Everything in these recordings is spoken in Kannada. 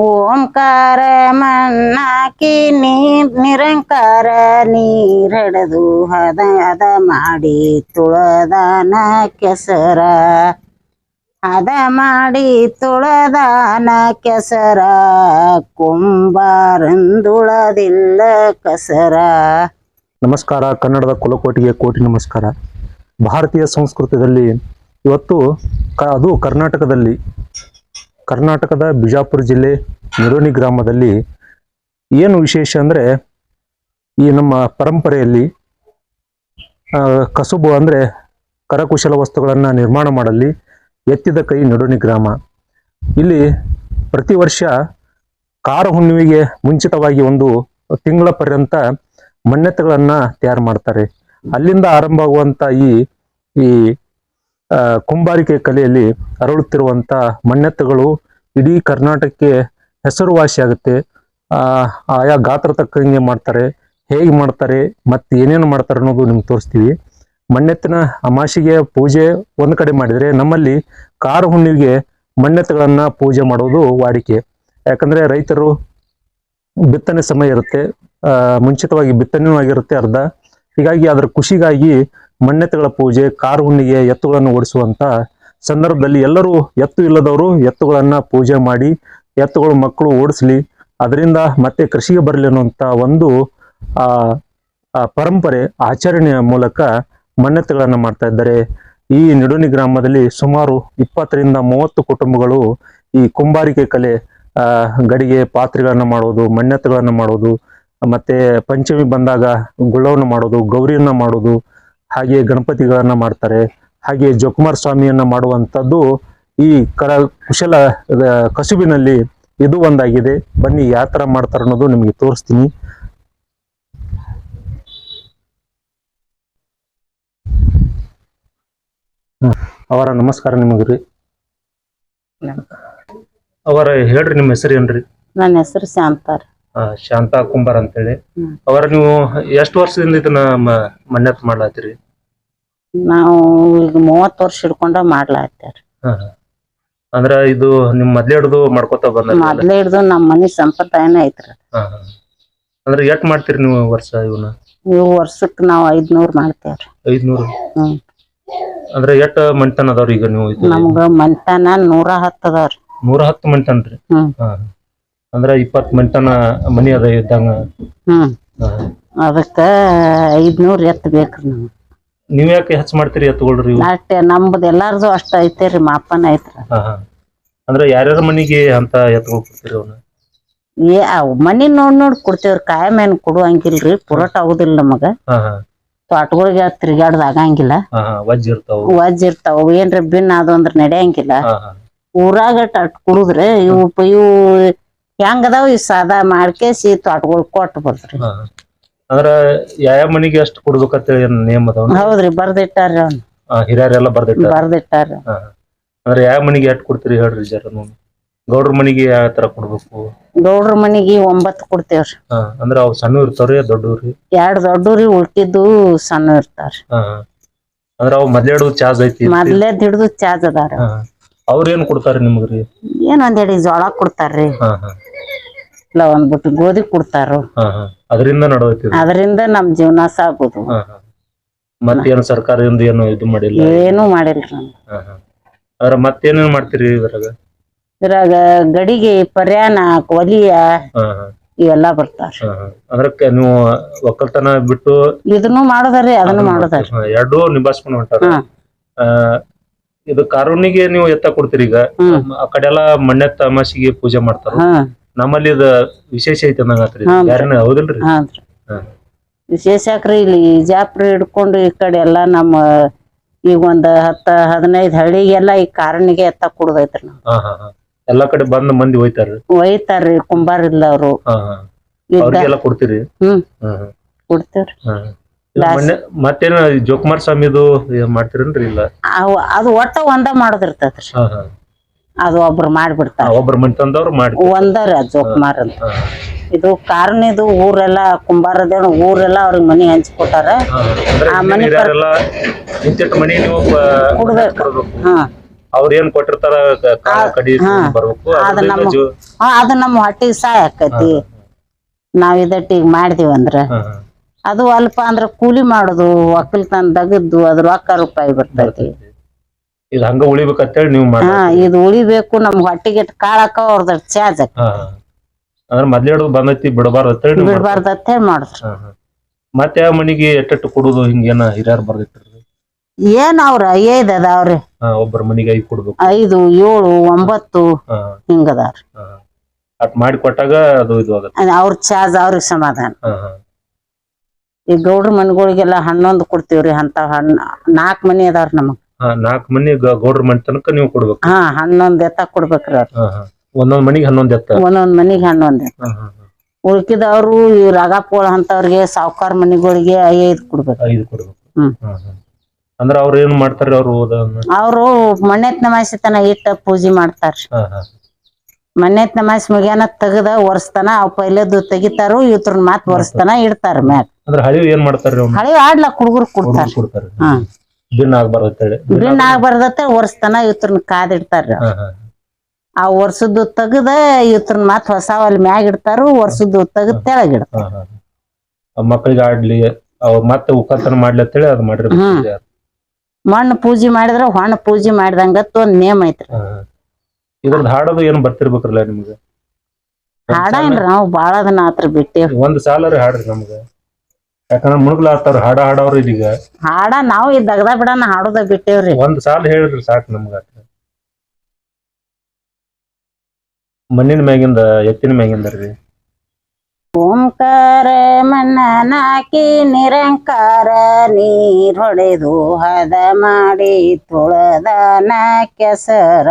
ಓಂಕಾರ ಮನ್ನಾಕಿ ನೀರ್ ನಿರಂಕಾರ ನೀರಡದು ಹದ ಹದ ಮಾಡಿ ತುಳದಾನ ಕೆಸರ. ಹದ ಮಾಡಿ ತುಳದಾನ ಕೆಸರ ಕುಂಬಾರಂದುಳದಿಲ್ಲ ಕಸರ. ನಮಸ್ಕಾರ, ಕನ್ನಡದ ಕುಲಕೋಟಿಗೆ ಕೋಟಿ ನಮಸ್ಕಾರ. ಭಾರತೀಯ ಸಂಸ್ಕೃತದಲ್ಲಿ ಇವತ್ತು ಅದು ಕರ್ನಾಟಕದಲ್ಲಿ ಕರ್ನಾಟಕದ ಬಿಜಾಪುರ ಜಿಲ್ಲೆ ನಿರೋಣಿ ಗ್ರಾಮದಲ್ಲಿ ಏನು ವಿಶೇಷ ಅಂದರೆ ಈ ನಮ್ಮ ಪರಂಪರೆಯಲ್ಲಿ ಕಸುಬು ಅಂದರೆ ಕರಕುಶಲ ವಸ್ತುಗಳನ್ನು ನಿರ್ಮಾಣ ಮಾಡಲಿ ಎತ್ತಿದ ಕೈ ನಿಡೋಣಿ ಗ್ರಾಮ. ಇಲ್ಲಿ ಪ್ರತಿ ವರ್ಷ ಕಾರ ಹುಣ್ಣಿಮೆಗೆ ಮುಂಚಿತವಾಗಿ ಒಂದು ತಿಂಗಳ ಪರ್ಯಂತ ಮನ್ಯತೆಗಳನ್ನು ತಯಾರು ಮಾಡ್ತಾರೆ. ಅಲ್ಲಿಂದ ಆರಂಭ ಆಗುವಂಥ ಈ ಈ ಕುಂಬಾರಿಕೆ ಕಲೆಯಲ್ಲಿ ಅರಳುತ್ತಿರುವಂತ ಮಣ್ಣೆತ್ತುಗಳು ಇಡೀ ಕರ್ನಾಟಕಕ್ಕೆ ಹೆಸರುವಾಸಿಯಾಗುತ್ತೆ ಆ, ಆಯಾ ಗಾತ್ರ ತಕ್ಕಂಗೆ ಮಾಡ್ತಾರೆ, ಹೇಗೆ ಮಾಡ್ತಾರೆ, ಮತ್ತೆ ಏನೇನು ಮಾಡ್ತಾರೆ ಅನ್ನೋದು ನಿಮ್ಗೆ ತೋರಿಸ್ತೀವಿ. ಮಣ್ಣೆತ್ತಿನ ಅಮಾಸಿಗೆ ಪೂಜೆ ಒಂದು ಕಡೆ ಮಾಡಿದರೆ ನಮ್ಮಲ್ಲಿ ಕಾರ ಹುಣ್ಣಿಗೆ ಮಣ್ಣೆತ್ತುಗಳನ್ನ ಪೂಜೆ ಮಾಡೋದು ವಾಡಿಕೆ. ಯಾಕಂದರೆ ರೈತರು ಬಿತ್ತನೆ ಸಮಯ ಇರುತ್ತೆ ಮುಂಚಿತವಾಗಿ ಬಿತ್ತನೆಯೂ ಆಗಿರುತ್ತೆ ಅರ್ಧ. ಹೀಗಾಗಿ ಅದರ ಖುಷಿಗಾಗಿ ಮಣ್ಣೆತ್ತುಗಳ ಪೂಜೆ, ಕಾರು ಹುಣ್ಣಿಗೆ, ಎತ್ತುಗಳನ್ನು ಓಡಿಸುವಂತ ಸಂದರ್ಭದಲ್ಲಿ ಎಲ್ಲರೂ ಎತ್ತು ಇಲ್ಲದವರು ಎತ್ತುಗಳನ್ನ ಪೂಜೆ ಮಾಡಿ, ಎತ್ತುಗಳು ಮಕ್ಕಳು ಓಡಿಸ್ಲಿ. ಅದರಿಂದ ಮತ್ತೆ ಕೃಷಿಗೆ ಬರಲಿ ಅನ್ನುವಂತ ಒಂದು, ಆ ಪರಂಪರೆ, ಆಚರಣೆಯ ಮೂಲಕ ಮಣ್ಣೆತ್ತುಗಳನ್ನ ಮಾಡ್ತಾ ಇದ್ದಾರೆ. ಈ ನಿಡುನಿ ಗ್ರಾಮದಲ್ಲಿ ಸುಮಾರು ಇಪ್ಪತ್ತರಿಂದ ಮೂವತ್ತು ಕುಟುಂಬಗಳು ಈ ಕುಂಬಾರಿಕೆ ಕಲೆ ಗಡಿಗೆ ಪಾತ್ರೆಗಳನ್ನ ಮಾಡೋದು, ಮಣ್ಣೆತ್ತುಗಳನ್ನ ಮಾಡೋದು, ಮತ್ತೆ ಪಂಚಮಿ ಬಂದಾಗ ಗುಳ್ಳವನ್ನು ಮಾಡೋದು, ಗೌರಿಯನ್ನ ಮಾಡೋದು ಹಾಗೆ ಗಣಪತಿಗಳನ್ನ ಮಾಡ್ತಾರೆ. ಹಾಗೆ ಜೋಕುಮಾರ್ ಸ್ವಾಮಿಯನ್ನ ಮಾಡುವಂಥದ್ದು ಈ ಕರ ಕುಶಲ ಕಸುಬಿನಲ್ಲಿ ಇದು ಒಂದಾಗಿದೆ. ಬನ್ನಿ ಯಾವ ಮಾಡ್ತಾರ ಮಾಡ್ತಾರೆ ಅನ್ನೋದು ನಿಮಗೆ ತೋರಿಸ್ತೀನಿ. ಅವರ ನಮಸ್ಕಾರ ನಿಮಗ್ರಿ. ಅವರ ಹೇಳ್ರಿ ನಿಮ್ಮ ಹೆಸರು ಏನ್ರಿ? ನನ್ನ ಹೆಸರು ಶಾಂತಾರ. ಶಾಂತಾ ಕುಂಬಾರ್ ಅಂತೇಳಿ. ಹೇಳಿ ಅವರ ನೀವು ಎಷ್ಟು ವರ್ಷದಿಂದ ಇದನ್ನ ಮ- ಮಾಡ್ಲಾತೀರಿ ನಾವು ಈಗ ಮೂವತ್ತು ವರ್ಷ ಹಿಡ್ಕೊಂಡ ಮಾಡ್ಲಾತ್ತಾರ. ಅಂದ್ರ ಇದು ನಿಮ್ ಮೊದ್ಲೇ ಹಿಡ್ದು ಮಾಡ್ಕೊತ ಬಂದ ಮೊದ್ಲೇ ಹಿಡ್ದು ನಮ್ಮ ಮನಿ ಸಂಪ್ರದಾಯನ ಐತ್ರಿ ಅಂದ್ರೆ ಎಷ್ಟ್ ಮಾಡ್ತೀರಿ ನೀವು ವರ್ಷ ಇವನ್ನ? ಇವು ವರ್ಷಕ್ಕೆ ನಾವ್ ಐದ್ನೂರ್ ಮಾಡ್ತೇವ್ರಿ. ಐದ್ನೂರು? ಹ್ಮ್. ಅಂದ್ರೆ ಎಷ್ಟ್ ಮಣ್ತನ ಅದಾವ್ರಿ ಈಗ ನೀವು? ನಮ್ಗ ಮಂಟನ ನೂರ ಹತ್ತ್ ಅದಾವ್ರಿ. ನೂರ ಹತ್ತು ರೀ ಹ್ಮ್. ಅಂದ್ರ ಇಪ್ಪತ್ ಮಿಂಟನ ಮನಿ ಅದ ಇದ್ದಂಗ. ಹ್ಮ್. ಅದಕ್ಕ ಐದ್ನೂರ್ ಎತ್ ಬೇಕ್ರಿ ನಮ್ಗೆ. ನೀವ್ ಯಾಕೆ ಹೆಚ್ಚು ಮಾಡ್ತೀರಿ ಎತ್ಕೊಳ್ರಿ ಇವು? ಅಷ್ಟೇ ನಮ್ದು ಎಲ್ಲಾರ್ದು ಅಷ್ಟ ಐತೇರಿ ಮಾಪನ ಐತ್ರ. ಹಾ, ಹಾ. ಅಂದ್ರೆ ಯಾರ್ಯಾರ ಮನಿಗೆ ಅಂತ ಎತ್ತುಗಳು ಕೊಡ್ತೀರಿ ಅವನ್ನ ಏ ಅವ್ ಮನಿ ನೋಡ್ ನೋಡ್ ಕೊಡ್ತೇವ್ರಿ. ಕಾಯಂ ಏನ್ ಕೊಡುವಂಗಿಲ್ರಿ. ಪುರಟ್ ಆಗುದಿಲ್ಲ ನಮಗ. ಹಾ ಹಾ. ತೋಟಗಳಿಗೆ ತಿರ್ಗಾಡ್ದ ಆಗಂಗಿಲ್ಲ. ಹಾ ಹಾ. ವಜ್ಜ ಇರ್ತಾವ. ಏನ್ರಿ ಇರ್ತಾವ. ಏನ್ರ ಬಿನ್ ಅದು ಅಂದ್ರ ನಡೆಯಂಗಿಲ್ಲ. ಹಾ ಹಾ. ಊರಾಗ ಅಟ್ ಕುಡುದ್ರಿ ಇವು ಪ- ಇವು ಹೆಂಗ್ ಅದಾವ ಇವ್ ಸಾದಾ ಮಾಡ್ಕೇಸಿ ತೋಟಗಳು ಹಾ. ಅಂದ್ರ ಯಾವ ಮನಿಗೆ ಅಷ್ಟು ಕೊಡ್ಬೇಕಂತೇಳಿ ಏನ್ ನೇಮ್ ಅದಾವ ಹೌದ್ರಿ ಬರ್ದಿಟ್ಟಾರ್ರಿ ಅವ್ನ. ಹಿರಿಯರೆಲ್ಲ ಬರ್ದಿಟ್ಟಾರ? ಬರ್ದಿಟ್ಟಾರ್ರಿ. ಅಂದ್ರೆ ಯಾವ ಮನಿಗೆ ಎಷ್ಟ್ ಕೊಡ್ತೀರಿ ಹೇಳ್ರಿ ಜರ ನೋಡಿ. ಗೌಡ್ರ ಮನಿಗೆ ಯಾವ ತರ ಕೊಡ್ಬೇಕು? ಗೌಡ್ರ ಮನಿಗೆ ಒಂಬತ್ತು ಕೊಡ್ತೇವ್ರಿ. ಹಾ ಅಂದ್ರ ಅವ್ ಸಣ್ಣ ಇರ್ತಾವ್ರಿ ದೊಡ್ಡವ್ರಿ? ಎರಡ್ ದೊಡ್ಡವ್ರಿ ಉಳ್ಕಿದ್ದು ಸಣ್ಣ ಇರ್ತಾರೆ. ಹಾ. ಅಂದ್ರ ಅವ್ ಮೊದ್ಲೇಡು ಚಾರ್ಜ್ ಐತಿ ಮದ್ಲೆ ಹಿಡ್ದು ಚಾರ್ಜ್ ಅದಾರ. ಅವ್ರ ಏನ್ ಕೊಡ್ತಾರ ನಿಮಗ್ರಿ ಏನ್ ಒಂದೆಡಿ ಜೋಳ ಕೊಡ್ತಾರ್ರಿ. ಹಾ ಹಾ. ಇಲ್ಲ ಒಂದ್ ಬಿಟ್ಟು ಗೋಧಿ ಕೊಡ್ತಾರ. ಅದರಿಂದ ನಡವೈತಿ ಅದರಿಂದ ನಮ್ ಜೀವನ ಸಾಗುದು. ಮತ್ತೇನು ಸರ್ಕಾರದಿಂದ ಏನು ಇದು ಮಾಡಿಲ್ಲ? ಏನು ಮಾಡಿಲ್ರಿ ಅದ್ರ ಮತ್ತೇನೇನ್ ಮಾಡ್ತೀರಿ ಇದ್ರಾಗ? ಇದ್ರಾಗ ಗಡಿಗೆ ಪರ್ಯಾನ ಹಾ ಹಾ. ಇವೆಲ್ಲಾ ಬರ್ತಾರ ಹಾ ಹಾ. ಅಂದ್ರ ಕ- ನೀವು ಒಕ್ಕಲ್ತನ ಬಿಟ್ಟು ಇದನ್ನು ಮಾಡೋದಾರಿ ಅದನ್ನು ಮಾಡೋದಾರಿ ಎರಡೂ ನಿಭಾಯಿಸ್ಕೊಂಡು ಹೊಂಟಾರ. ಇದು ಕಾರೂನಿಗೆ ನೀವು ಎತ್ತ ಕೊಡ್ತೀರಿ ಈಗ? ಆ ಕಡೆ ಎಲ್ಲಾ ಮಣ್ಣೆತ್ತ ಅಮಾಸಿಗೆ ಪೂಜೆ ಮಾಡ್ತಾರ. ನಮ್ಮಲ್ಲಿ ಇದ ವಿಶೇಷ ಐತೆ ವಿಶೇಷ ಹಾ. ಬ್ಯಾರೆನ ಹೌದಿಲ್ರಿ? ಹಾನ್ರಿ ಹಾ. ವಿಶೇಷಕ್ರಿ ಇಲ್ಲಿ ಜಾಪ್ರಿ ಹಿಡ್ಕೊಂಡು ಈ ಕಡೆ ಎಲ್ಲಾ ನಮ್ಮ ಈಗ ಒಂದ್ ಹತ್ತ ಹದಿನೈದ್ ಹಳ್ಳಿಗೆಲ್ಲ ಈ ಕಾರಣಿಗೆ ಎತ್ತ ಕುಡ್ದೈತ್ರಿ ನಾವು ಹಾ ಹಾ ಹಾ. ಎಲ್ಲಾ ಕಡೆ ಬಂದ್ ಮಂದಿ ಹೋಯ್ತಾರ್ರಿ? ಒಯ್ತಾರ್ರಿ ಕುಂಬಾರ ಇಲ್ಲ ಅವ್ರು ಹಾ. ಹಾ ಇದ್ದ ಅವ್ರಿಗೆಲ್ಲ ಕೊಡ್ತೀರಿ? ಹ್ಮ್. ಹಾ ಹಾ. ಕೊಡ್ತೇವ್ರಿ. ಹಾ ಇದು ಲಾಸ್- ಮೊನ್ನೆ ಮತ್ತೇನ ಜೋಕುಮಾರ್ ಸ್ವಾಮಿದು ಏನ್ ಮಾಡ್ತೀರೇನ್ರಿ ಇಲ್ಲ? ಅವ್ ಅದು ಒಟ್ಟ ಒಂದ ಮಾಡದಿರ್ತೈತ್ರಿ ಹಾ ಹಾ. ಅದು ಒಬ್ರು ಮಾಡ್ಬಿಡ್ತಾರ. ಒಬ್ರು ಮನೆ ತಂದವ್ರು ಮಾಡಿ ಒಂದರ ಜೋಕುಮಾರ್ ಅಂತ ಕಾರಣ ಇದು ಊರೆಲ್ಲ ಕುಂಬಾರದ ಊರೆಲ್ಲ ಅವ್ರಿಗೆ ಮನಿ ಹಂಚ್ಕೊಟ್ಟಾರ. ಆ ಮನೆ ಇಂತಿಟ್ಟು ಮನಿ ನೀವು ಕೊಡ್ಬೇಕು. ಹಾ. ಅವ್ರ ಏನ್ ಕೊಟ್ಟಿರ್ತಾರ. ಬರ್ಬೇಕು. ಅದ್ ನಮ್ಮ ಹಾ ಅದು ನಮ್ಮ ಹೊಟ್ಟಿಗೆ ಸಹಾಯ ಆಕತಿ ನಾವ್ ಇದಟ್ಟಿಗೆ ಮಾಡಿದೀವಿ ಅಂದ್ರ. ಅದು ಅಲ್ಪ ಅಂದ್ರ ಕೂಲಿ ಮಾಡುದು ಒಕ್ಕಲ್ತನ ದಗದ್ದು ಅದ್ರ ರೊಕ್ಕ ರೂಪಾಯಿ ಬರ್ತೈತಿ. ಇದು ಹಂಗ ಉಳಿಬೇಕಂತೇಳಿ ನೀವು ಹಾ ಇದು ಉಳಿಬೇಕು ನಮ್ ಹೊಟ್ಟಿಗೆ ಕಾಳಕ ಅವ್ರದ ಚಾರ್ಜ್. ಅಂದ್ರ ಮೊದ್ಲೇ ಹಿಡಿದು ಬಂದೈತಿ ಬಿಡಬಾರ್ದು ಅಂತೇಳಿ. ಬಿಡ್ಬಾರ್ದ ಅಂತ ಹೇಳಿ ಮಾಡಿದ್ರು. ಮತ್ತೆ ಯಾವ ಮನಿಗೆ ಎಟ್ಟೆಟ್ಟು ಕೊಡುದು ಹಿಂಗೇನ ಹಿರಿಯರ್ ಬರ್ದಿಟ್ಟಿರ್ರಿ ಏನ್ ಅವ್ರ ಐದ್ ಅದಾವ್ರಿ. ಒಬ್ಬರ ಮನಿಗೆ ಐದು ಕೊಡ್ಬೇಕು. ಐದು ಏಳು ಒಂಬತ್ತು ಹಾ, ಹಿಂಗದಾರ ಹಾ. ಅಟ್ ಮಾಡಿ ಕೊಟ್ಟಾಗ ಅದು ಇದು ಆಗತ್ತೆ. ಅವ್ರ ಚಾರ್ಜ್ ಅವ್ರಿಗೆ ಸಮಾಧಾನ. ಹಾ, ಹಾ. ಈ ಗೌಡ್ರ ಮನೆಗಳಿಗೆಲ್ಲ ಹನ್ನೊಂದು ಕೊಡ್ತೀವ್ರಿ ಅಂತ ಹಣ್ಣ ನಾಲ್ಕ್ ಮನಿ ಅದಾವ್ರಿ ನಮಗ್. ನಾಲ್ಕ್ ಮನಿ ಗೌಡ್ರ ಮನಿ ತನಕ ನೀವು ಕೊಡ್ಬೇಕು. ಹಾ ಹನ್ನೊಂದ್ ಎತ್ತ ಕೊಡ್ಬೇಕ್ರಿ ಅವ್ರ್ ಹಾ, ಹಾ. ಒಂದೊಂದ್ ಮನಿಗೆ ಹನ್ನೊಂದ್ ಎತ್ತ. ಒಂದೊಂದ್ ಮನಿಗ್ ಹನ್ನೊಂದ್ ಎತ್ತ. ಹಾ, ಹಾ, ಹಾ. ಉಳ್ಕಿದವ್ರು ಈ ರಾಗಪೋಳ ಅಂತವ್ರಿಗೆ ಸಾವ್ಕಾರ್ ಮನಿಗಳಿಗೆ ಐದ್ ಕೊಡ್ಬೇಕು. ಐದು ಕೊಡ್ಬೇಕು. ಹ್ಮ್. ಹಾ, ಹಾ. ಅಂದ್ರ ಅವ್ರ ಏನ್ ಮಾಡ್ತಾರ ಅವ್ರು ಅದನ್ನ? ಅವ್ರು ಮಣ್ಣೆತ್ ನಮಾಯಿಸಿತನ ಇಟ್ಟ ಪೂಜೆ ಮಾಡ್ತಾರ. ಹಾ, ಹಾ. ಮಣ್ಣೆತ್ ನಮಾಯಿಸಿ ಮುಗ್ಯಾನ ತೆಗದ ಒರ್ಸ್ತಾನ ಅವ್ ಪೈಲದ್ದು ತೆಗಿತಾರು ಇವತ್ತ ಮಾತ್ ಒರ್ಸ್ತಾನ ಇಡ್ತಾರ ಮ್ಯಾಗ. ಅಂದ್ರ ಹಳಿವ್ ಏನ್ ಮಾಡ್ತಾರ ಹಳಿ ಆಡ್ಲಕ್ ಹುಡುಗರು ಕೊಡ್ತಾರ. ಕೊಡ್ತಾರೆ ಹಾ. ದಿನ ಆಗ್ಬಾರ್ದು ಬಿನ್ ಆಗ್ಬಾರ್ದತ್ತ ವರ್ಷತನ ಇವ್ರನ್ನ ಹಾ. ಆ ವರ್ಷದ್ದು ತೆಗದ ಇವ್ರನ್ನ ಮತ್ ಹೊಸ ಅಲ್ಲಿ ಮ್ಯಾಗ ಇಡ್ತಾರು ವರ್ಷದ್ದು ತೆಗದ್ ತೆಳಗ್ ಇಡ್ತಾರ. ಮಕ್ಳಿಗೆ ಆಡ್ಲಿ ಮತ್ತೆ ಉಕ್ಕತನ ಮಾಡ್ಲಿ ಅಂತೇಳಿ ಅದ್. ಪೂಜೆ. ಮಣ್ಣು ಪೂಜೆ ಮಾಡಿದ್ರ ಹೊಣ್ಣ ಪೂಜೆ ಮಾಡಿದಂಗತ್ ಒಂದ್ ನೇಮ್ ಐತ್ರಿ. ಇದ್ರದ್ದು ಹಾಡೋದು ಏನ್ ಬರ್ತಿರ್ಬೇಕ್ರಲ್ಲ ನಿಮ್ಗೆ? ಹಾಡ ಏನ್ರಿ ನಾವು ಬಾಳ ದಿನ ಆತ್ರ ಬಿಟ್ಟೇವ್. ಒಂದ್ ಸಾಲ ಹಾಡ್ರಿ ನಮ್ಗೆ? ಯಾಕಂದ್ರ ಮುಳುಗ್ಲಾತಾರ ಹಾಡ ಹಾಡವ್ರಿ ಇದೀಗ. ಹಾಡ ನಾವು ಈ ದಗದ ಬಿಡನ ಹಾಡೋದ ಬಿಟ್ಟೇವ್ರಿ. ಒಂದ್ ಸಾಲ ಹೇಳಿದ್ರಿ ಸಾಕು ನಮ್ಗ. ಮಣ್ಣಿನ ಮ್ಯಾಗಿಂದ ಎತ್ತಿನ ಮ್ಯಾಗಿಂದ ರೀ. ಓಂಕಾರ ಮಣ್ಣನಾಕಿ ನಿರಂಕಾರ ನೀರ್ ಹೊಡೆದು ಹದ ಮಾಡಿ ತುಳದನ ಕೆಸರ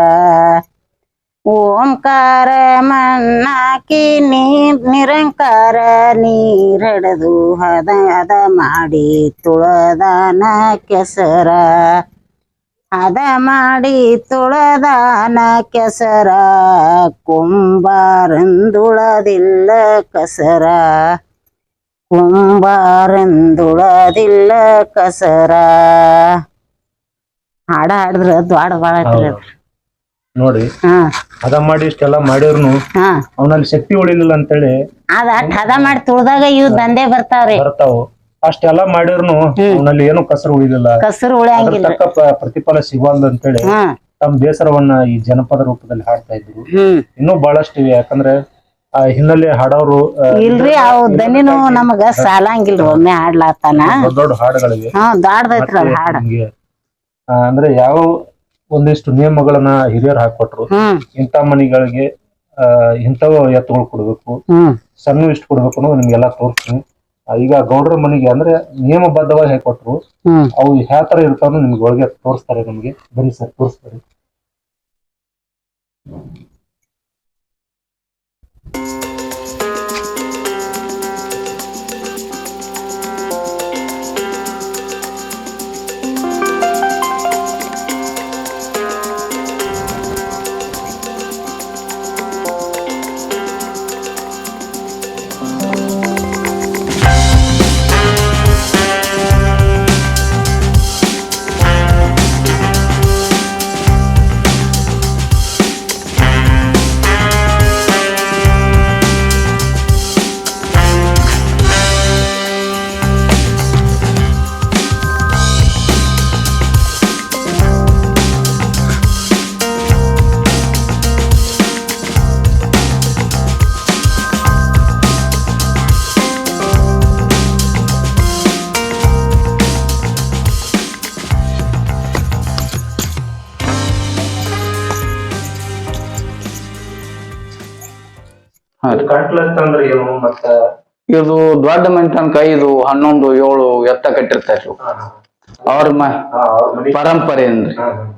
ಓಂಕಾರ ಮಣ್ಣಾಕಿ ನೀ ನಿರಂಕಾರ ನೀರಡದು ಹದ ಹದ ಮಾಡಿ ತುಳದಾನ ಕೆಸರ. ಹದ ಮಾಡಿ ತುಳದಾನ ಕೆಸರ ಕುಂಬಾರಂದುಳದಿಲ್ಲ ಕಸರ. ಕುಂಬಾರಂದುಳದಿಲ್ಲ ಕಸರ. ಹಾಡ ಹಾಡಿದ್ರ ದ್ವಾಡ ಭಾಳ. ನೋಡಿ. ಹದ ಮಾಡಿ ಇಷ್ಟೆಲ್ಲ ಮಾಡಿರ್ನು ಹಾ. ಅವನಲ್ಲಿ ಶಕ್ತಿ ಉಳಿಲಿಲ್ಲ ಅಂತೇಳಿ ಅದ ಹದ ಮಾಡಿ ತುಳಿದಾಗ ಇವ್ ದಂಧೆ ಬರ್ತಾವ್ರಿ. ಬರ್ತಾವು. ಅಷ್ಟೆಲ್ಲ ಮಾಡಿರ್ನು ಅವನಲ್ಲಿ ಏನು ಕಸರು ಉಳಿಲಿಲ್ಲ. ಕಸರು ಅದ್ರ ಉಳಿಯಂಗಿಲ್ಲ ತಕ್ಕ ಪ- ಪ್ರತಿಫಲ ಸಿಗವಲ್ದು ಅಂತೇಳಿ ಹ್ಮ್ ತಮ್ಮ ಬೇಸರವನ್ನ ಈ ಜನಪದ ರೂಪದಲ್ಲಿ ಹಾಡ್ತಾ ಇದ್ರು. ಹ್ಮ್. ಇನ್ನೂ ಬಹಳಷ್ಟು ಇವೆ. ಯಾಕಂದ್ರೆ ಆ ಹಿನ್ನೆಲೆ ಹಾಡೋರು ಆ, ಇಲ್ರಿ ಅವ್ ದನಿನು ನಮಗ ಸಾಲಂಗಿಲ್ರಿ ಒಮ್ಮೆ ಹಾಡ್ಲಾತಾನ. ದೊಡ್ಡ ದೊಡ್ಡ ಹಾಡುಗಳಿವೆ. ಹಾ ದಾಡ್ದೈತ್ರಿ ಅದ್ ಹಾಡ. ನಿಮ್ಗೆ, ಆ, ಅಂದ್ರೆ ಯಾವ ಒಂದಿಷ್ಟು ನಿಯಮಗಳನ್ನ ಹಿರಿಯರು ಹಾಕೊಟ್ರು. ಇಂತ ಇಂಥ ಮನಿಗಳಿಗೆ ಆ ಇಂಥವು ಎತ್ತುಗಳು ಕೊಡ್ಬೇಕು. ಸಣ್ಣ ಇಷ್ಟು ಕೊಡ್ಬೇಕು ಅನ್ನೋದು ನಿಮ್ಗೆಲ್ಲ ತೋರಿಸ್ತೀನಿ. ಆ, ಈಗ ಗೌಡ್ರ ಮನೆಗೆ ಅಂದ್ರೆ ನಿಯಮಬದ್ಧವಾಗಿ ಹೇಳ್ಕೊಟ್ರು ಹ್ಮ್. ಅವು ಯಾವ ತರ ಇರ್ತಾವ ನಿಮ್ಗೆ ಒಳಗೆ ತೋರಿಸ್ತಾರೆ ನಮ್ಗೆ. ಬನ್ನಿ ಸರ್ ತೋರಿಸ್ತಾರೆ ರೀ. ಕಂಟ್ಲಂತಂದ್ರೆ ಏನು ಮತ್ತ? ಇದು ದೊಡ್ಡ ಕೈ ಇದು ಹನ್ನೊಂದು ಏಳು ಎತ್ತ ಕಟ್ಟಿರ್ತಾರ. ಅವ್ರ ಮ ಪರಂಪರೆ ಅಂದ್ರಿ.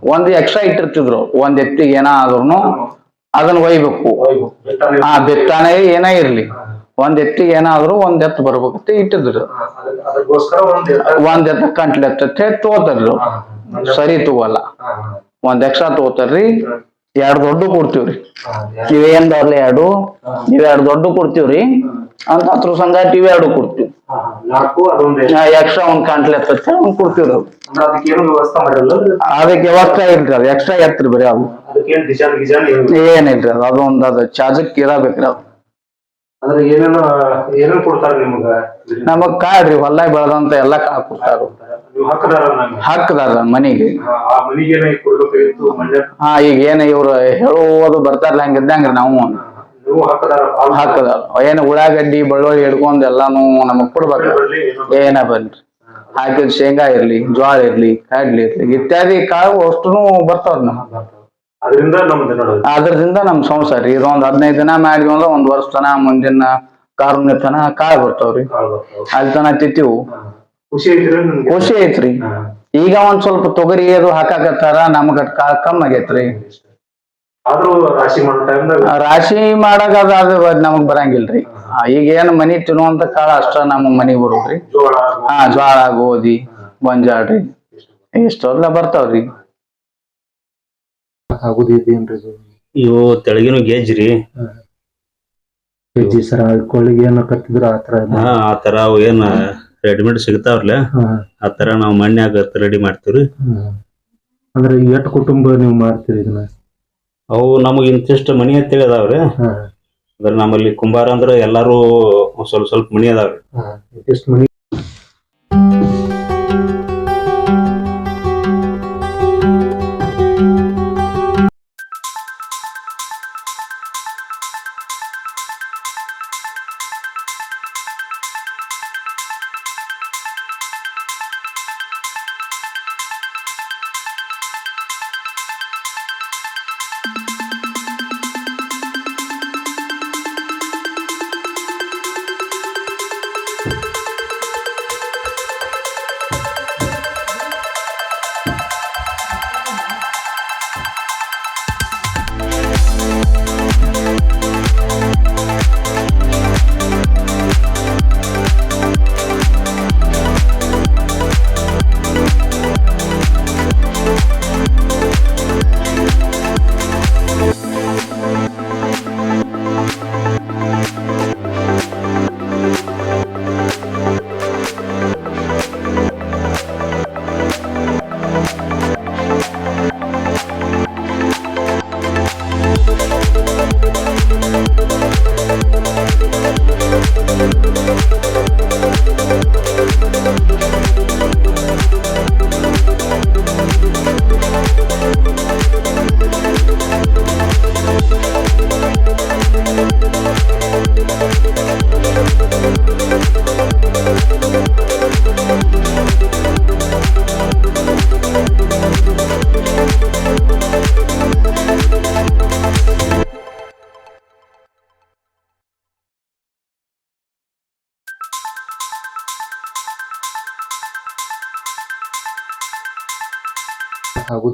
ಒಂದ್ ಎಕ್ಸ್ಟ್ರಾ ಇಟ್ಟಿರ್ತಿದ್ರು. ಒಂದ್ ಎತ್ತಿಗೆ ಏನ ಆದ್ರೂನು ಅದನ್ನ ಒಯ್ಬೇಕು. ಆ ಬೆತ್ತಾನೆ ಏನೇ ಇರ್ಲಿ. ಒಂದ್ ಎತ್ತಿಗೆ ಏನಾದ್ರು ಒಂದ್ ಎತ್ತು ಬರ್ಬೇಕಂತ ಇಟ್ಟಿದ್ರು. ಒಂದು ಎತ್ತ ಕಂಟ್ಲೆತ್ತ ತೋತಾರ್ರಿ. ಸರಿ ತಗೋಲ್ಲ. ಒಂದ್ ಎಕ್ಸ್ಟ್ರಾ ತಗೋತಾರ್ರಿ ಎರಡ್ ದೊಡ್ಡ ಕೊಡ್ತೀವ್ರಿ ಇವೇನ್ದಾವ್ಲಿ ಎರಡು. ಇವ್ ಎರಡು ದೊಡ್ಡ ಕೊಡ್ತೀವ್ರಿ ಅಂತ ಹತ್ರ ಸಂಗಾಟ ಇವ್ ಎರಡು ಕೊಡ್ತೀವಿ. ಎಕ್ಸ್ಟ್ರಾ ಒಂದ್ ಕಾಂಟ್ಲೆ ಹತ್ತತ್ತೆ ಒಂದ್ ಕೊಡ್ತೀವ್ರಿ ಅಂದ್ರೆ ಅದಕ್ಕೆ ವ್ಯವಸ್ಥೆ ಇಲ್ರಿ ಅದು ಎಕ್ಸ್ಟ್ರಾ ಎತ್ರಿ ಬರೀ ಅದು. ಏನಿಲ್ರಿ ಅದು ಅದೊಂದ್ ಅದು ಚಾರ್ಜಕ್ ಇರಬೇಕ್ರಿ ಅದು. ಅಂದ್ರೆ ಏನೇನು ಏನೇನು ಕೊಡ್ತಾರ ನಿಮ್ಗ? ನಮಗ್ ಕಾಳ್ರಿ ಹೊಲ ಬೆಳೆದಂತ ಎಲ್ಲಾ ಕಾಳ್ ಕೊಡ್ತಾರ. ನೀವು ಹಕ್ಕದಾರ ನಂಗೆ? ಮನಿಗೆ. ಆ ಮನಿಗೆ ಏನ ಕೊಡ್ಬೇಕಾಗಿತ್ತು ಮನೆ? ಹಾ ಈಗ ಏನ ಇವ್ರು ಹೇಳುವುದು ಬರ್ತಾರಲ್ಲ ಹಂಗಿದ್ದಂಗ್ರಿ ನಾವು. ನೀವು ಹಕ್ಕದಾರ ಹಾಕದಾರ. ಏನ್ ಉಳ್ಳಾಗಡ್ಡಿ ಬೆಳ್ಳುಳ್ಳಿ ಹಿಡ್ಕೊಂಡ್ ಎಲ್ಲಾನು ನಮಗ್ ಕೊಡ್ಬೇಕ. ಏನು ಬನ್ರಿ. ಹಾಕಿದ್ ಶೇಂಗಾ ಇರ್ಲಿ ಜ್ವಾಳ ಇರ್ಲಿ ಕಡ್ಲಿ ಇರ್ಲಿ ಇತ್ಯಾದಿ ಕಾಳು ಅಷ್ಟುನು ಬರ್ತಾವ್ರಿ ನಮ್ ಅದರಿಂದ ನಮ್ ಸಂಸಾರ ರೀ. ಇದೊಂದ್ ಹದಿನೈದು ದಿನ ಮಾಡಿದ್ವಿ ಅಂದ್ರೆ ಒಂದ್ ವರ್ಷ ತನ ಮುಂದಿನ ಕಾರುಣ್ಯ ತನ ಕಾಳ್ ಬರ್ತಾವ್ರಿ. ಅಲ್ಲಿ ತನ ತಿಂತೀವು. ಖುಷಿ ಐತ್ರಿ. ಈಗ ಒಂದ್ ಸ್ವಲ್ಪ ತೊಗರಿ ಅದು ಹಾಕಾಕತ್ತಾರ ನಮ್ಗ ಕಾಳ್ ಕಮ್ಮಿ ಆಗೈತ್ರಿ ರಾಶಿ ಮಾಡೋ ಟೈಮ್ದಾಗ ಆ ರಾಶಿ ಮಾಡಾಕ ಅದ ನಮಗ್ ಬರಂಗಿಲ್ರಿ ಈಗ ಏನ್ ಮನಿ ತಿನ್ನುವಂತ ಕಾಳ ಅಷ್ಟ ನಮ್ ಮನಿಗ್ ಬರುದ್ರಿ ಹಾ ಜ್ವಾಳ ಗೋಧಿ ಗೊಂಜಾಳ್ರಿ ಇಷ್ಟೆಲ್ಲ ಬರ್ತಾವ್ರಿ ಆಗುದು ಇದೇನ್ರಿ ಇದು? ಇವು ತೆಳಗಿನ ಗೇಜ್ ರೀ ಹೆಜ್ಜಿ ಸರ ಕೊಳ್ಳಿಗೆ ಏನೋ ಕಟ್ಟಿದ್ರ ಆತರ ಹಾ ಆ ತರ ಅವು ಏನ್ ರೆಡಿಮೇಡ್ ಸಿಗ್ತಾವ್ರಲ್ಲ? ಆ ತರ ನಾವ್ ಮಣ್ಯಾಗ ರೆಡಿ ಮಾಡ್ತೀವ್ರಿ. ಅಂದ್ರೆ ಎಷ್ಟ್ ಕುಟುಂಬ ನೀವು ಮಾಡ್ತೀರಿ ಇದನ್ನ? ಅವು ನಮಗ್ ಇಂತಿಷ್ಟ ಮನಿ ಅಂತೇಳಿ ಅದಾವ್ರಿ. ಹಾ. ಅದ್ರ ನಮ್ಮಲ್ಲಿ ಕುಂಬಾರ ಅಂದ್ರೆ ಎಲ್ಲಾರು ಒಂದ್ ಸ್ವಲ್ಪ ಸ್ವಲ್ಪ ಮನಿ ಅದಾವ್ರಿ. ಮನಿ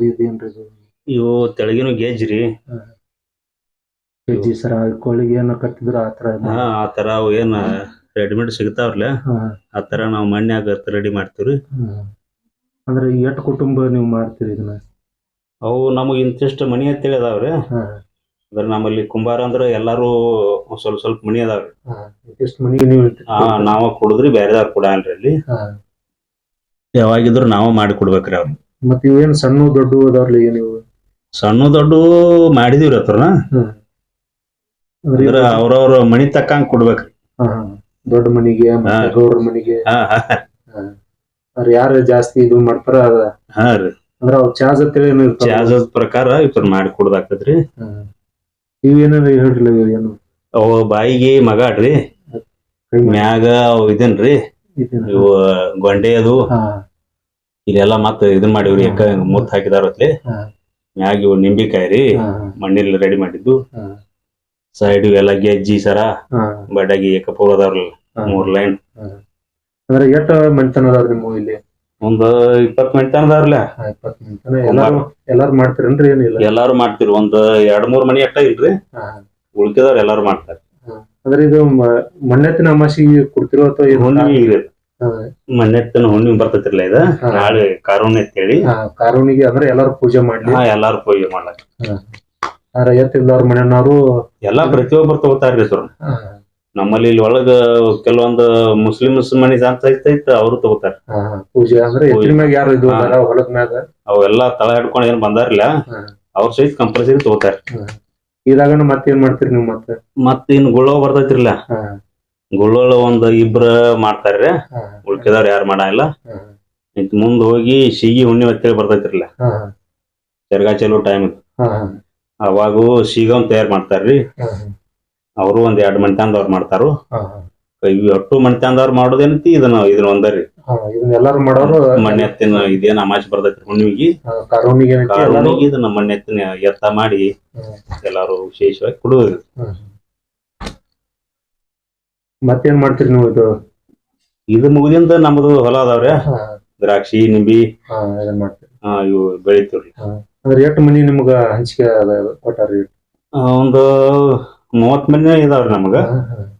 ಇದು? ಇವು ತೆಳಗಿನ ಗೇಜ್ ರೀ. ಸರ ಕೊಳ್ಳಿಗೆ ಏನೋ ಕಟ್ಟಿದ್ರ ಆತರ ಹಾ ಆ ತರ ಅವು ಏನ ರೆಡಿಮೇಡ್ ಸಿಗ್ತಾವ್ರಲ್ಲ ಆ ತರ ನಾವ್ ಮನ್ಯಾಗ ರೆಡಿ ಮಾಡ್ತೀವ್ರಿ. ಅಂದ್ರೆ ಎಷ್ಟು ಕುಟುಂಬ ನೀವು ಮಾಡ್ತೀರಿ ಇದನ್ನ? ಅವು ನಮಗ್ ಇಂತಿಷ್ಟ ಮನಿ ಅಂತೇಳಿ ಅದಾವ್ರಿ. ಅಂದ್ರೆ ನಮ್ಮಲ್ಲಿ ಕುಂಬಾರ ಅಂದ್ರ ಎಲ್ಲಾರು ಒಂದ್ ಸ್ವಲ್ಪ ಸ್ವಲ್ಪ ಮನಿ ಅದಾವ್ರಿ. ಎಷ್ಟು ಮನಿ ನೀವು ಹಾ ನಾವ ಕೊಡುದ್ರಿ ಬ್ಯಾರೆದವ್ರ ಕೊಡಲ್ರಿ ಅಲ್ಲಿ. ಹಾ. ಯಾವಾಗಿದ್ರು ನಾವ ಮಾಡಿ ಕೊಡ್ಬೇಕ್ರಿ ಅವ್ರ ಮತ್ತೆ ಇವೇನ್ ಸಣ್ಣ ದೊಡ್ಡ ಅದಾವ್ರಲ್ಲ ನೀವು? ಸಣ್ಣ ದೊಡ್ಡ ಮಾಡಿದೀವ್ರಿ ಹತ್ರನ ಅಂದ್ರೆ ಅಂದ್ರ ಅವ್ರವ್ರ ಮನಿ ತಕ್ಕಂಗ್ ಕೊಡ್ಬೇಕ್ರಿ ಹಾ, ಹಾ. ದೊಡ್ಡ ಮನಿಗೆ ಮತ್ತೆ ಹಾ. ಗೌಡ್ರ ಮನಿಗೆ. ಹಾ ಹಾ. ಅವ್ರ ಯಾರು ಜಾಸ್ತಿ ಇದು ಮಾಡ್ತಾರ ಅದ. ಹಾ ರೀ. ಅಂದ್ರ ಅವ್ರ ಚಾರ್ಜ್ ಹತ್ರ ಏನು ಇರ್ತಾವ? ಚಾರ್ಜಸ್ ಪ್ರಕಾರ ಇವ್ರ ಮಾಡಿ ಕೊಡ್ದಾಕತ್ರಿ. ಇವೇನಾರ ಹೇಳ್ರಲ್ಲ ಇವು ಏನು? ಅವ ಬಾಯಿಗೆ ಮಗಾಡ್ರಿ. ಮ್ಯಾಗ ಅವ್ ಇದನ್ರಿ. ಇವ ಇವು ಗೊಂಡೆ ಅದು. ಹಾ, ಇಲ್ಲೆಲ್ಲಾ ಮತ್ತ ಇದನ್ ಮಾಡಿವ್ರಿ ಯಾಕ ಮುತ್ ಹಾಕಿದಾರತ್ಲೆ. ಮ್ಯಾಗ ಇವು ನಿಂಬಿಕಾಯಿ ರೀ. ಮಣ್ಣಿಲ್ ರೆಡಿ ಮಾಡಿದ್ದು. ಸೈಡ್ ಎಲ್ಲ ಗೆಜ್ಜಿ ಸರ. ಬಡಗಿ ಏಕ ಪೂರ್ವದವ್ರಲ್ಲ. ಮೂರ್ ಲೈನ್ ಅಂದ್ರೆ ಎಷ್ಟ ಮನಿತನ ಅದಾವ್ರಿ ನಿಮ್ಮ ಇಲ್ಲಿ? ಒಂದ್ ಇಪ್ಪತ್ ಮಿನಿಟ್ ಅದಾವ್ರಲ್ಲ. ಇಪ್ಪತ್ ಮನಿತನ ಎಲ್ಲಾರು ಎಲ್ಲಾರು ಮಾಡ್ತೀರೇನ್ರಿ ಏನಿಲ್ಲ ಎಲ್ಲಾರು ಮಾಡ್ತಿರಿ ಒಂದ್ ಎರಡ್ ಮೂರ್ ಮನಿ ಅಟ್ಟ ಇಲ್ರಿ. ಉಳ್ಕಿದವ್ರ ಎಲ್ಲಾರು ಮಾಡ್ತಾರೆ. ಅಂದ್ರೆ ಇದು ಮ- ಮಣ್ಣೆತ್ತಿನ ಅಮಾಸಿಗೆ ಕೊಡ್ತಿರೋ ಅಥವಾ ಏನು? ಹುಣ್ಣಿಮೆ ಬರ್ತೈತಿರ್ಲ ಇದ. ನಾಳೆ ಕಾರುಣ್ಯ ಅಂತ ಹೇಳಿ. ಕಾರುಣಿಗೆ ಅಂದ್ರೆ ಎಲ್ಲಾರು ಪೂಜೆ ಮಾಡ್ಲಿ. ಹಾ ಎಲ್ಲಾರು ಪೂಜೆ ಮಾಡ್ಲಾಕ ಆದ್ರೆ ಎತ್ತಿಲ್ದವ್ರ ಮನೆಯವರು ಎಲ್ಲಾ ಪ್ರತಿಯೊಬ್ಬರು ತಗೋತಾರ್ರಿ ಸರ್. ನಮ್ಮಲ್ಲಿ ಇಲ್ಲಿ ಒಳಗ ಕೆಲವೊಂದ ಮುಸ್ಲಿಮ್ಸ್ ಮನಿ ಅಂತ ಐತೈತ ಅವರು ತಗೋತಾರ ಪೂಜೆ ಅಂದ್ರೆ ಮ್ಯಾಗ ಯಾರು ಇದು ಹೊಲದ ಮ್ಯಾಗ. ಅವೆಲ್ಲಾ ತಳ ಹಿಡ್ಕೊಂಡು ಏನ್ ಬಂದಾರಿಲ್ಲ. ಅವ್ರ ಸಹಿತ ಕಂಪಲ್ಸರಿ ತಗೋತಾರ ಇದಾಗ ಮತ್ತೇನ್ ಮಾಡ್ತೀರಿ ನೀವು ಮತ್ತೆ? ಮತ್ತೆ ಇನ್ ಗುಳ್ಳೋ ಬರ್ತೈತ್ರಿಲ್ಲ ಹಾ. ಗುಳ್ಳೋಳ ಒಂದ್ ಇಬ್ರ ಮಾಡ್ತಾರ್ರಿ. ಉಳ್ಕಿದವ್ರ ಯಾರು ಮಾಡಲ್ಲ ಇತ್ ಮುಂದ್ ಹೋಗಿ ಸಿಗಿ ಹುಣ್ಣಿ ಅಂತೇಳಿ ಬರ್ತೈತ್ರಿಲ್ಲ. ಜರ್ಗಾ ಚಲೋ ಟೈಮ್ ಅವಾಗೂ ಸೀಗಂ ತಯಾರ್ ಮಾಡ್ತಾರ್ರಿ. ಅವರು ಒಂದ್ ಎರಡ್ ಮಣ್ತಂದವ್ರು ಮಾಡ್ತಾರು. ಇವ್ ಒಟ್ಟು ಮಣ್ತಂದವ್ರು ಮಾಡೋದೇನತಿ ಇದನ್ನ ಇದನ್ನ ಒಂದರಿ. ಎಲ್ಲಾರು ಮಾಡೋರು ಮಣ್ಣೆತ್ತಿನ ಇದೇನ್ ಅಮಾಜ್ ಬರ್ತೈತಿ ಹುಣ್ಣಿಗೆ ಕಾರುಣಿಗೆ ಇದನ್ನ ಮಣ್ಣೆತ್ತಿನ ಎತ್ತ ಮಾಡಿ ಎಲ್ಲಾರು ವಿಶೇಷವಾಗಿ ಕುಡುವುದು ಮತ್ತೇನ್ ಮಾಡ್ತೀರಿ ನೀವು ಇದು? ಇದು ಮುಗಿದಿಂದ ನಮ್ದು ಹೊಲ ಅದಾವ್ರಿ. ದ್ರಾಕ್ಷಿ ನಿಂಬಿ. ಹಾ ಇದನ್ನ ಮಾಡ್ತೀರಿ. ಆ, ಇವು ಬೆಳಿತೀವ್ರಿ. ಅಂದ್ರೆ ಎಷ್ಟು ಮನಿ ನಿಮ್ಗ ಹಂಚಿಕೆ ಅದ ಕೊಟ್ಟಾರಿ ಆ, ಒಂದು ಮೂವತ್ ಮನಿ ಇದಾವ್ರಿ ನಮಗ.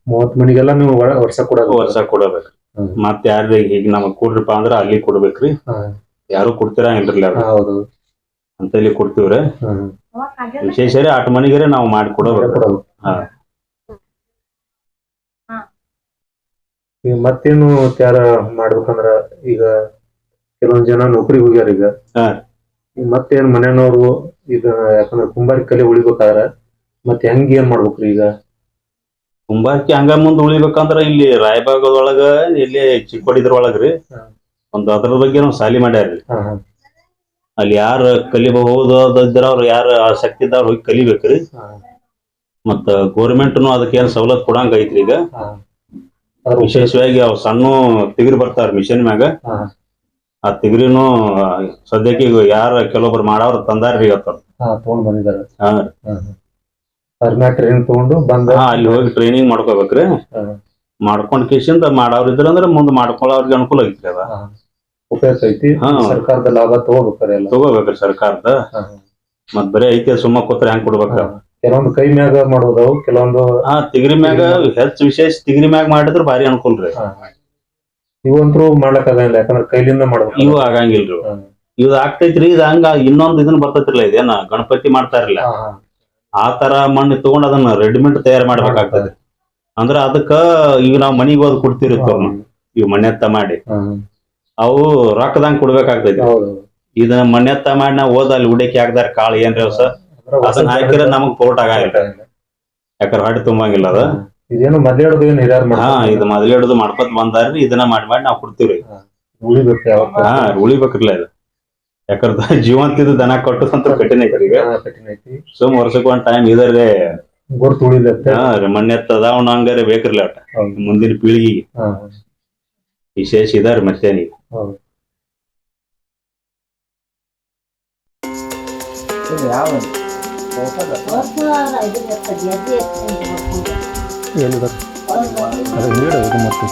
ಮೂವತ್ ಮನಿಗೆಲ್ಲ ನೀವು ಒಳ- ವರ್ಷ ಕೊಡೋದು. ವರ್ಷ ಕೊಡಬೇಕು. ಹ್ಮ್. ಮತ್ ಯಾರ್ರಿ ಈಗ ನಮಗ್ ಕೊಡ್ರಿಪ್ಪ ಅಂದ್ರ ಅಲ್ಲಿ ಕೊಡ್ಬೇಕ್ರಿ. ಹಾ. ಯಾರು ಕೊಡ್ತೀರಾ ಅವ್ರು. ಹೌದು ಅಂತ ಇಲ್ಲಿ ಕೊಡ್ತೀವ್ರಿ. ವಿಶೇಷ ರೀ ಆಟ ಮನಿಗೆ ನಾವು ಮಾಡಿ ಕೊಡಬೇಕು. ಕೊಡೋದು. ಹಾ. ಈಗ ಮತ್ತೇನು ತ್ಯಾರ ಮಾಡ್ಬೇಕಂದ್ರ ಈಗ ಕೆಲವೊಂದ್ ಜನ ನೌಕರಿ ಹೋಗ್ಯಾರ ಈಗ ಹಾ. ಈಗ ಮತ್ತೇನ್ ಮನೆಯವ್ರು ಈಗ ಯಾಕಂದ್ರ ಕುಂಬಾರಿ ಕಲೆ ಉಳಿಬೇಕಾದ್ರ ಮತ್ತೆ ಹೆಂಗ್ ಏನ್ ಮಾಡ್ಬೇಕ್ರಿ ಈಗ ಕುಂಬಾರ್ಕಿ ಹಂಗ ಮುಂದ್ ಉಳಿಬೇಕಂದ್ರ ಇಲ್ಲಿ ರಾಯಬಾಗದೊಳಗ ಇಲ್ಲಿ ಚಿಕ್ಕೋಡಿದ್ರೊಳಗ್ರಿ ಹಾ. ಒಂದ್ ಅದ್ರ ಬಗ್ಗೆ ನಾವು ಸಾಲಿ ಮಾಡ್ಯಾರ್ರಿ ಹಾ, ಹಾ. ಅಲ್ಲಿ ಯಾರ ಕಲಿಬಹುದು ಅವ್ರು ಯಾರ ಆಸಕ್ತಿ ಇದ್ದಾರ ಹೋಗಿ ಕಲಿಬೇಕ್ರಿ ಹಾ. ಮತ್ತ ಗೋರ್ಮೆಂಟ್ನು ಅದಕ್ಕೆ ಏನ್ ಸವಲತ್ ಕೊಡಂಗ ಐತ್ರಿ ಈಗ ಹಾ. ವಿಶೇಷವಾಗಿ ಅವ್ ಸಣ್ಣ ತಿಗರಿ ಬರ್ತಾರ ಮಿಷನ್ ಮ್ಯಾಗ. ಆ ತಿಗರಿನು ಸದ್ಯಕ್ಕೆ ಈಗ ಯಾರ ಕೆಲವೊಬ್ರು ಮಾಡವ್ರ ತಂದಾರ್ರಿ ಇವತ್ತು ಹಾ ತಗೊಂಡ್ ಬಂದಿದ್ದಾರೆ ಹಾ. ಅದ್ರ ಮ್ಯಾಗ ಟ್ರೈನಿಂಗ್ ತಗೊಂಡು ಬಂದ ಹಾ ಅಲ್ಲಿ ಹೋಗಿ ಟ್ರೈನಿಂಗ್ ಮಾಡ್ಕೋಬೇಕ್ರಿ. ಮಾಡ್ಕೊಂಡ್ ಕೇಸಿಂದ ಮಾಡವ್ರ ಇದ್ರಂದ್ರ ಮುಂದ್ ಮಾಡ್ಕೊಳ್ಳೋರ್ಗೆ ಅನುಕೂಲ ಐತ್ರಿ ಅದ. ಉಪಯೋಗ ಐತಿ. ಹಾ. ಸರ್ಕಾರದ ಲಾಭ ತಗೋಬೇಕಾರೆ ಎಲ್ಲ. ತಗೋಬೇಕ್ರಿ ಸರ್ಕಾರದ. ಹಾ. ಮತ್ ಬರೀ ಐತಿ ಸುಮ್ಮ ಕೂತ್ರ ಹೆಂಗ್ ಕೊಡ್ಬೇಕ? ಹಾ. ಕೆಲವೊಂದು ಕೈ ಮ್ಯಾಗ ಮಾಡೋದವು ಕೆಲವೊಂದು ಹಾ ತಿಗರಿ ಮ್ಯಾಗ ಹೆಚ್ಚು ವಿಶೇಷ ತಿಗರಿ ಮ್ಯಾಗ ಮಾಡಿದ್ರ ಭಾರಿ ಅನುಕೂಲ ರೀ ಇವಂತ್ರು ಮಾಡ್ಲಕ್ ಆಗಂಗಿಲ್ಲ ಯಾಕಂದ್ರೆ ಕೈಲಿಂದ ಮಾಡ್ಬೇಕು. ಇವು ಆಗಂಗಿಲ್ರಿ. ಇವ್. ಆಗ್ತೈತ್ರಿ ಇದು ಹಂಗ ಇನ್ನೊಂದ್ ಇದನ್ನ ಬರ್ತೈತಿಲ್ಲ ಇದೇನ ಗಣಪತಿ ಮಾಡ್ತಾರಿಲ್ಲ. ಆ ತರ ಮಣ್ಣು ತಗೊಂಡ್ ಅದನ್ನ ರೆಡಿಮೇಡ್ ತಯಾರ್ ಮಾಡ್ಬೇಕಾಗ್ತದೆ. ಅಂದ್ರ ಅದಕ್ಕ ಈಗ ನಾವ್ ಮನಿಗ್ ಹೋದ್ ಕೊಡ್ತಿರಿ ಅವ್ರನ್ನ ಇವ್ ಮಣ್ಣೆತ್ತ ಮಾಡಿ. ಅವು ರೊಕ್ಕದಂಗ್ ಕೊಡ್ಬೇಕಾಗ್ತೈತಿ. ಇದನ್ನ ಮಣ್ಣೆತ್ತ ಮಾಡಿ ನಾವ್ ಹೋದ ಅಲ್ಲಿ ಉಡಕಿ ಹಾಕ್ದಾರ ಕಾಳು ಏನ್ರಿ ಅವ್ಸ ಹೊಸ? ಅದನ್ನ ಹಾಕಿದ್ರೆ ನಮಗ್ ಪೋರ್ಟ್ ಆಗಲ್ಲ ಯಾಕಂದ್ರೆ ಹೊಟ್ಟೆ ತುಂಬಂಗಿಲ್ಲ ಅದ. ಇದೇನು ಮೊದ್ಲೇಡೋದು ಏನು ಹಿರಿಯರ್ ಹಾ ಇದು ಮೊದಲೇ ಹಿಡಿದು ಮಾಡ್ಕೊತ ಬಂದಾರ್ರಿ ಇದನ್ನ ಮಾಡಿ ಮಾಡಿ ನಾವ್ ಕೊಡ್ತೀವ್ರಿ ಉಳಿಬೇಕು ಯಾವಾಗ ಹಾ ಉಳಿಬೇಕ್ರಲ್ಲ ಇದು ಯಾಕಂದ್ರೆ ಜೀವಂತಿದ್ದು ದನ ಕೊಟ್ಟು ಅಂತ ಕಠಿಣ ಐತ್ರಿ ಈಗ. ಕಠಿಣ ಐತಿ. ಸುಮ್ ವರ್ಷಕ್ಕೆ ಒಂದ್ ಟೈಮ್ ಇದರೇ ಗುರ್ತು ಉಳಿದತ್ತೆ ಹಾ ರೀ ಮಣ್ಣೆತ್ತ ಅದಾವ್ ಹಂಗಾರೆ ಬೇಕ್ರಲ್ಲ ಒಟ್ಟ. ಮುಂದಿನ ಪೀಳಿಗೆಗೆ. ವಿಶೇಷ ಇದಾರೆ ಮತ್ತೇನಿ ಹೌದು. ಎಲ್ಲಿದಾರೆ? ಅದು ಇದು ಮತ್ತೆ